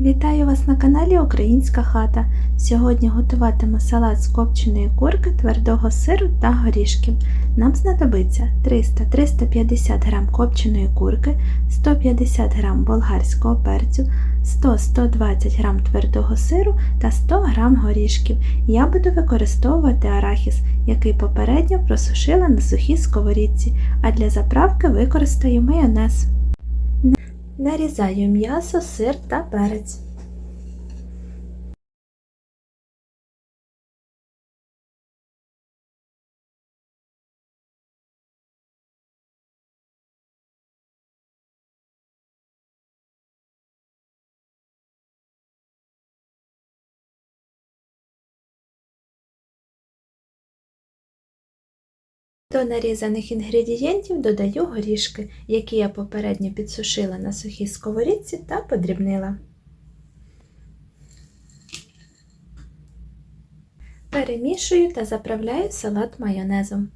Вітаю вас на каналі Українська хата. Сьогодні готуватиму салат з копченої курки, твердого сиру та горішків. Нам знадобиться 300-350 г копченої курки, 150 г болгарського перцю, 100-120 г твердого сиру та 100 г горішків. Я буду використовувати арахіс, який попередньо просушила на сухій сковорідці, а для заправки використаю майонез. Нарізаю м'ясо, сир та перець. До нарізаних інгредієнтів додаю горішки, які я попередньо підсушила на сухій сковорідці та подрібнила. Перемішую та заправляю салат майонезом.